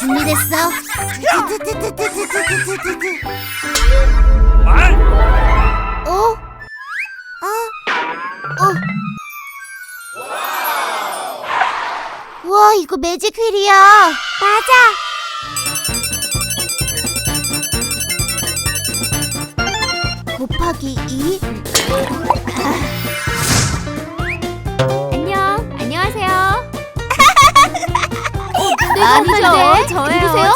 준비됐어? 어? 어? 어? 와 이거 매직 휠이야 맞아 곱하기 2 이제 저예요. 누구세요?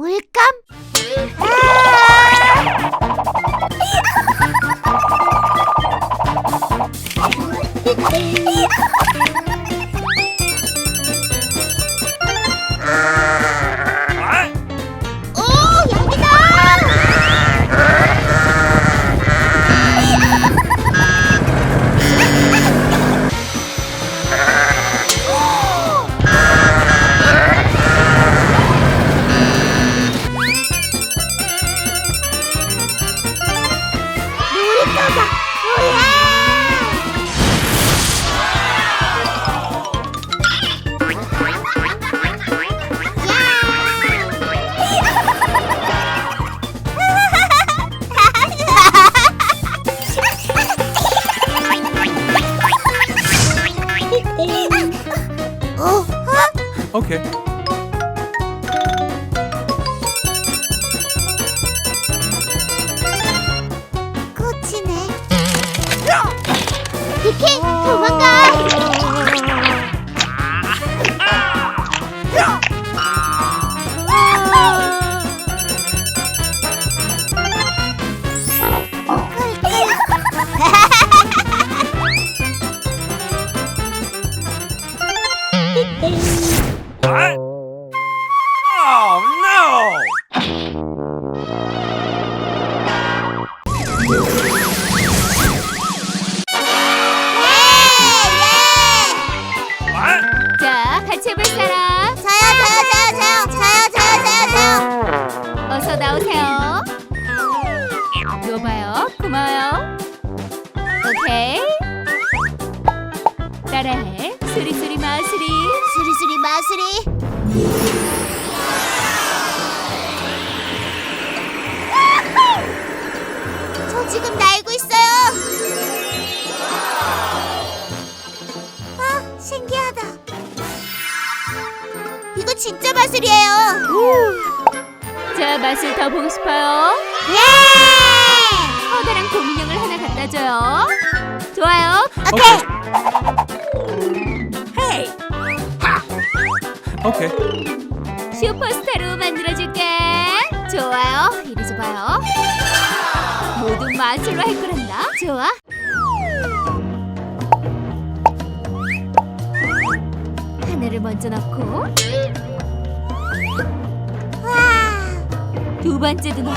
물감? 아! Okay. 수리수리 마수리. 수리수리 마수리. 저 지금 날고 있어요. 아, 신기하다. 이거 진짜 마술이에요. 자, 맛을 더 보고 싶어요. 예! 커다란 곰인형을 하나 갖다 줘요. 좋아요. 오케이. Okay. 슈퍼스타로 만들어줄게. 좋아요. 이리 줘봐요. 모두 마술로 할 거란다. 좋아. 하늘을 먼저 넣고 와, 두 번째도 넣고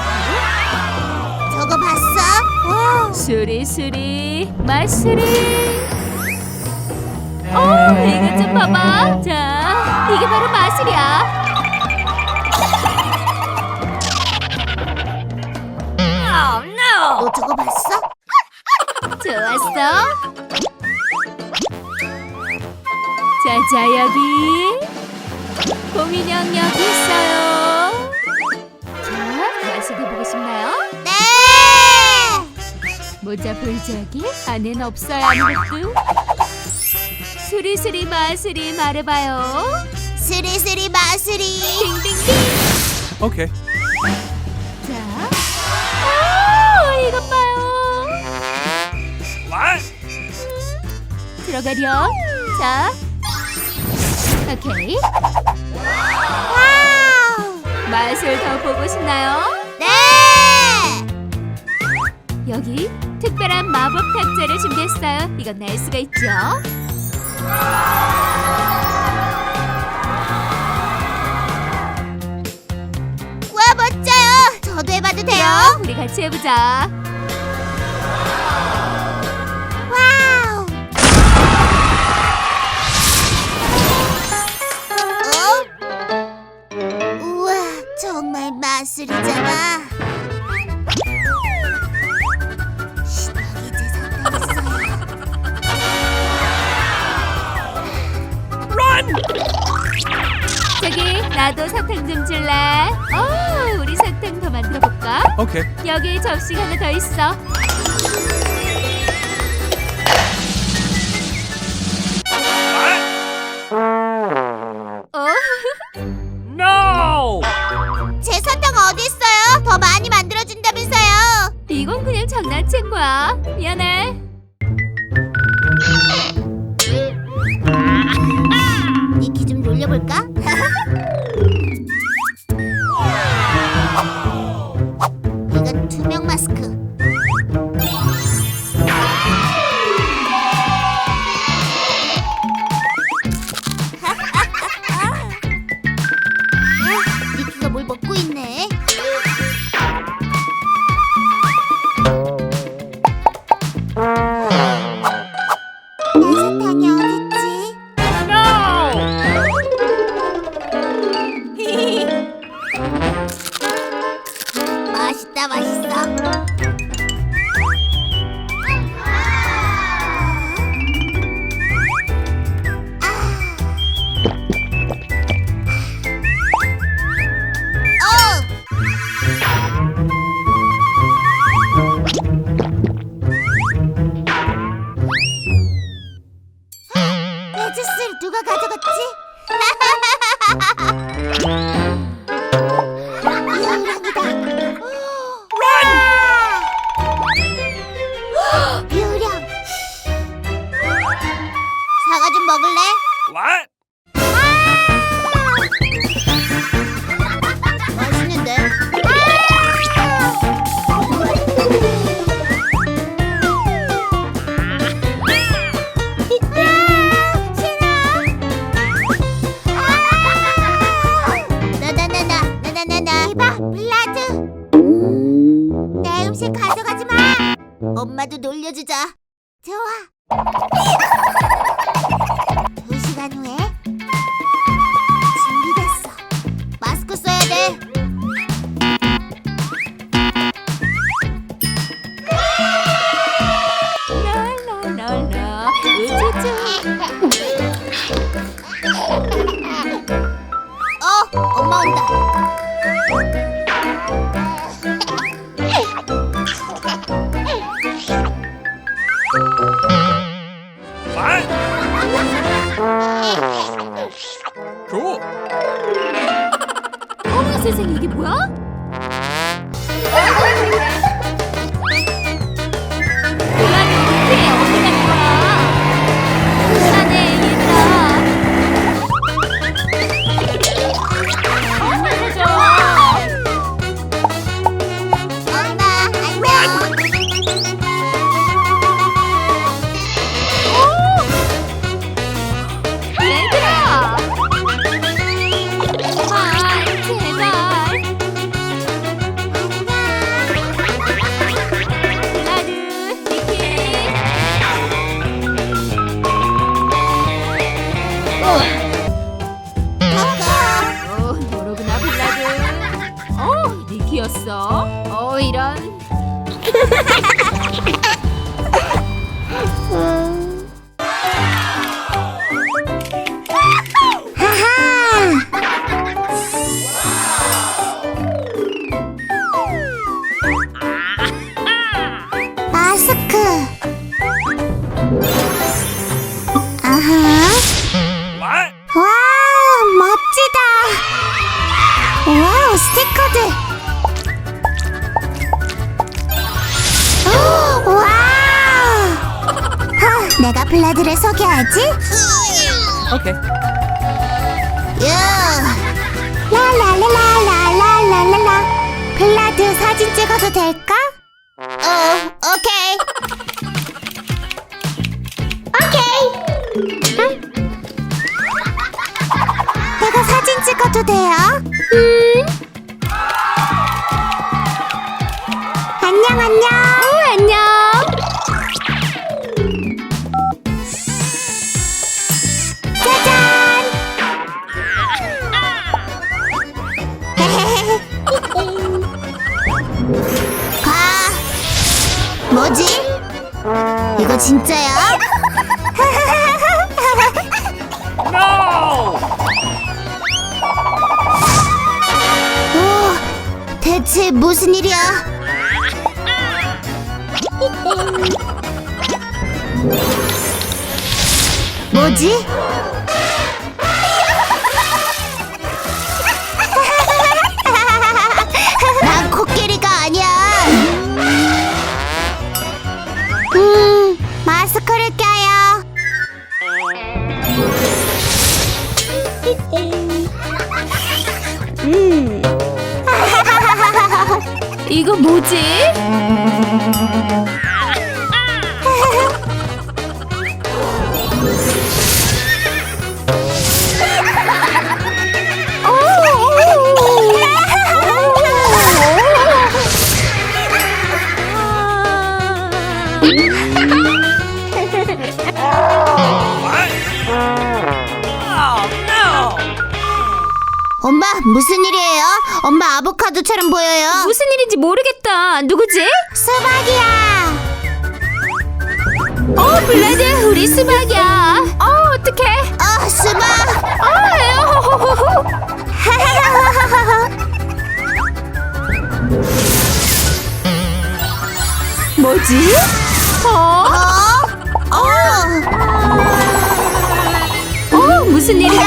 저거 봤어? 와, 수리수리 마수리. 어, 이것 좀 봐봐. 자, 이게 바로 마술이야. 너 저거 봤어? 좋았어. 자자 여기 곰인형 여기 있어요. 자더 보고 싶나요? 네. 모자 여기? 안에는 없어요 아무것도. 수리수리 마수리 말해봐요. 스리스리 마스리. 딩딩딩. Okay. 자, 아, 이것 봐요. What? 들어가렴. 자, 오케이. 와우. 맛을 더 보고 싶나요? 네. 여기 특별한 마법 탁자를 준비했어요. 이건 낼 수가 있죠. 와 멋져요. 저도 해봐도 돼요? 우리 같이 해보자. 와우. 어? 우와 정말 마술이잖아. 나도 사탕 좀 줄래? 어, 우리 사탕 더 만들어 볼까? Okay. 여기 접시 하나 더 있어. 어? No! 제 사탕 어디 있어요? 더 많이 만들어 준다면서요? 이건 그냥 장난친 거야. 미안해. 니키 좀 돌려볼까? 어머 세상에 이게 뭐야? 이런. 블라드를 소개하지? Okay. 야! 라라라라라라라라 블라드 사진 찍어도 될까? 어, 오케이. 오케이. 응? 내가 사진 찍어도 돼요? 대체 무슨 일이야? 뭐지? 이거 뭐지? 무슨 일이에요? 엄마 아보카도처럼 보여요. 무슨 일인지 모르겠다. 누구지? 수박이야. 어, 블라드, 우리 수박이야. 어, 어떡해. 어, 수박. 아, 에어호호호호. 뭐지? 어? 어? 어? 어, 무슨 일이지?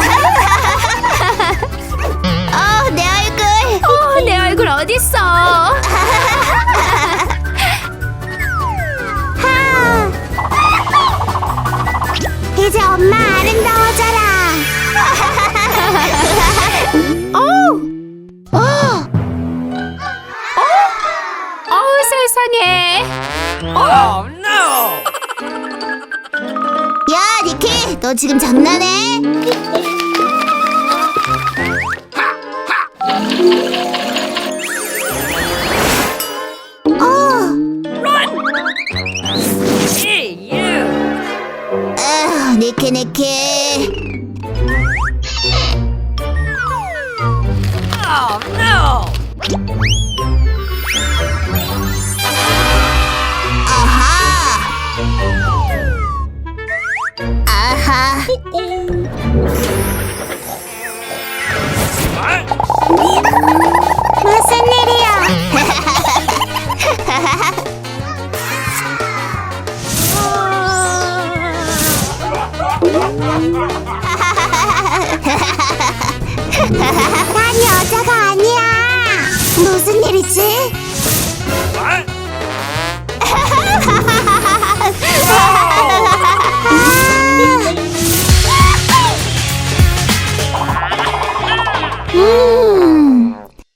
하. 이제 엄마 아름다워져라. 어. 어. 어, 세상에. Oh, no! 야, 니키, 너 지금 장난해? Neke neke. Oh no! Aha! Aha! Uh -oh.